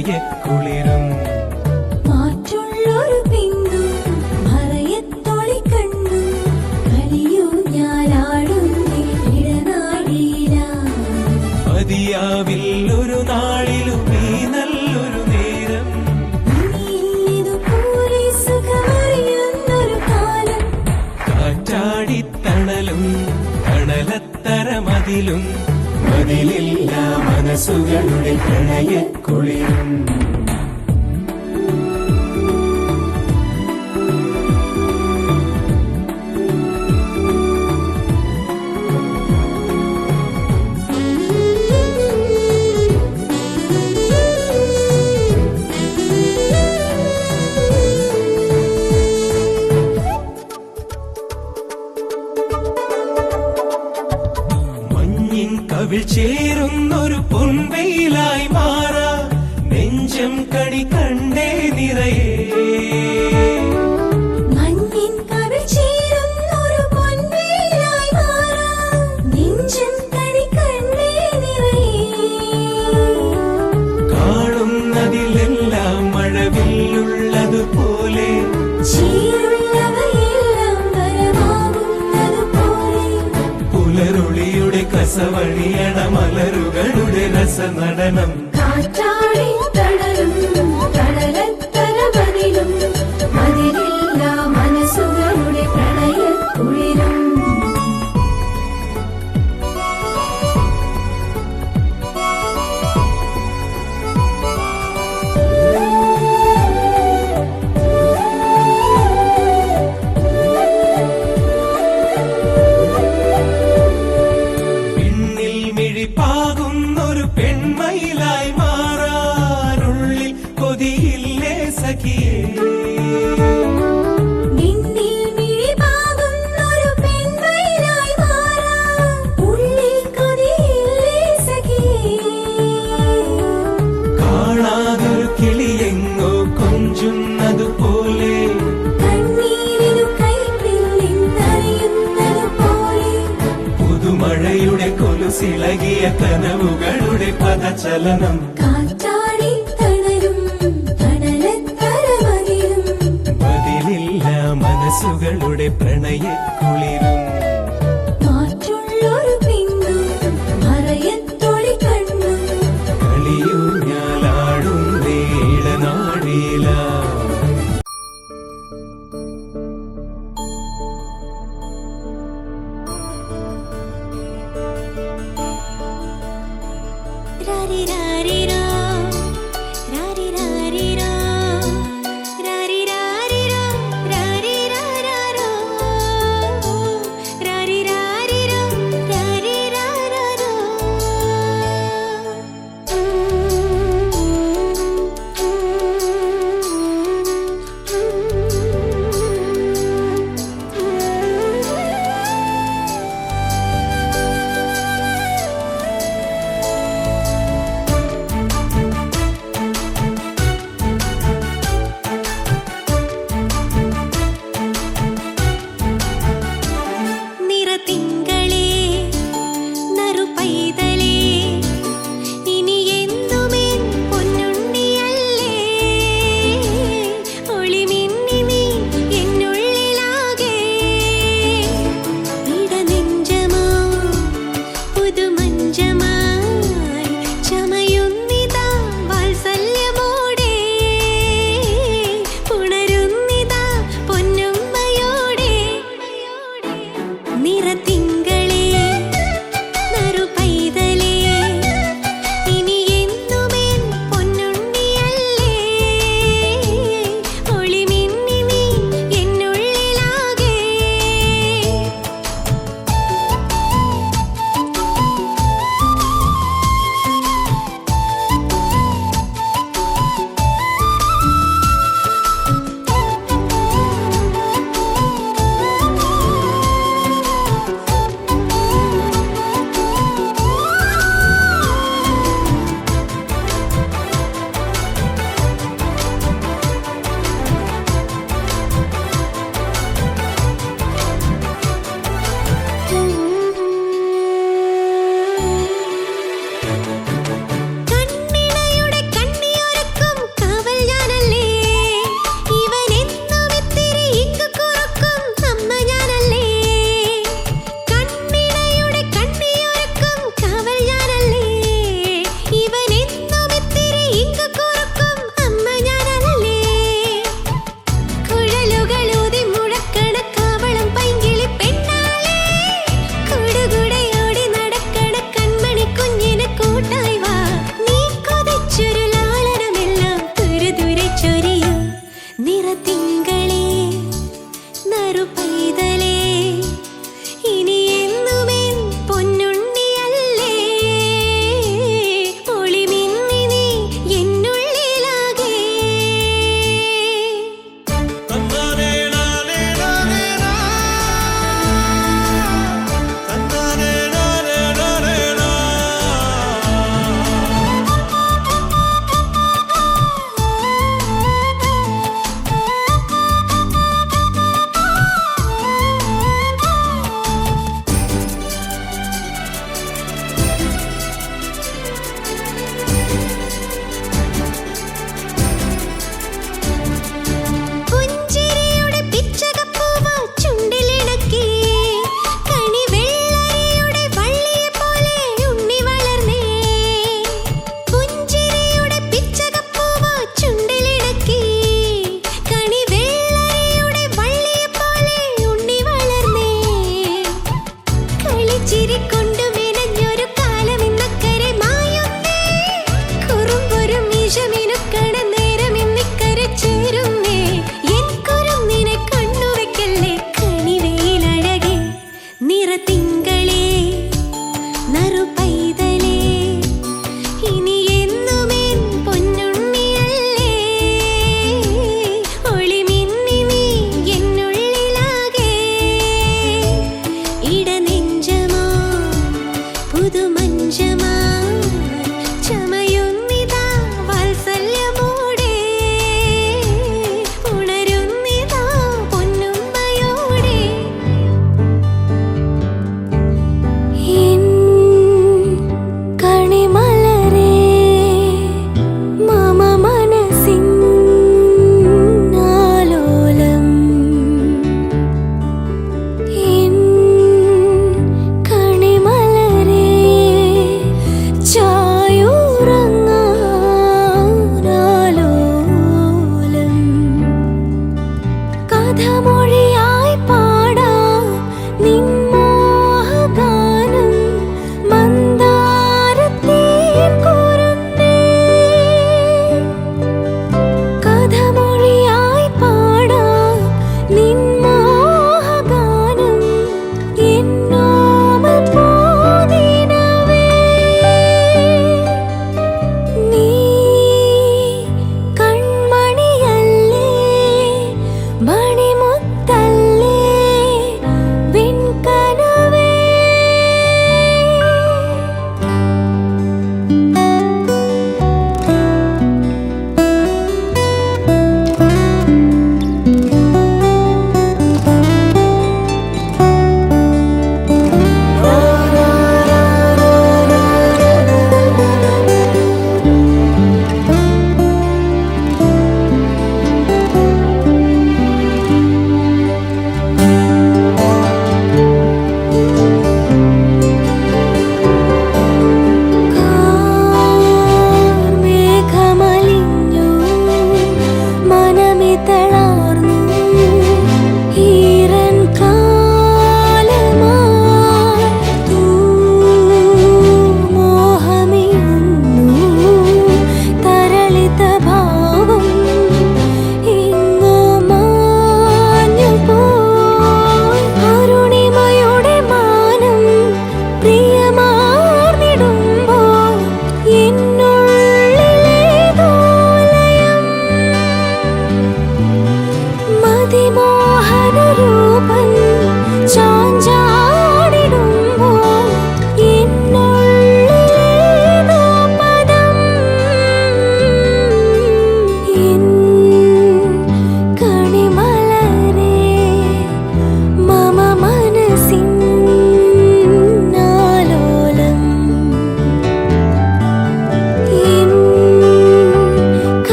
മനസ്സുകളുടെ കുളിരും. മാറ്റുള്ളൊരു പിന്നും മറയത്തൊളി കണ്ണും കളിയൂ ഞാനാടുന്നേ ഇടനാടിയില. മതിയാവിൽ ഒരു നാളിലും ഈ നല്ലൊരു നേരം. ഇതുപോലെ സുഖമറിയുന്നൊരു കാലം. കാറ്റാടിത്തണലും மனசுகளுடைய பிணைய குளிரும். പുതുമഴയുടെ കൊലുസിളകിയ കനവുകളുടെ പദചലനം. കാറ്റാടി തണലും ബതിലില്ല മനസ്സുകളുടെ പ്രണയക്കുളിരും.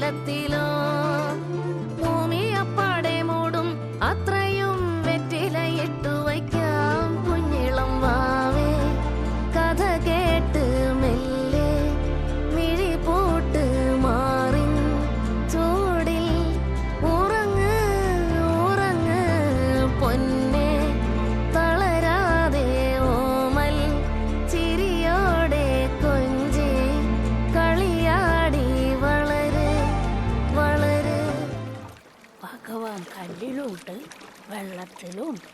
la tilo കല്ലിലുണ്ട്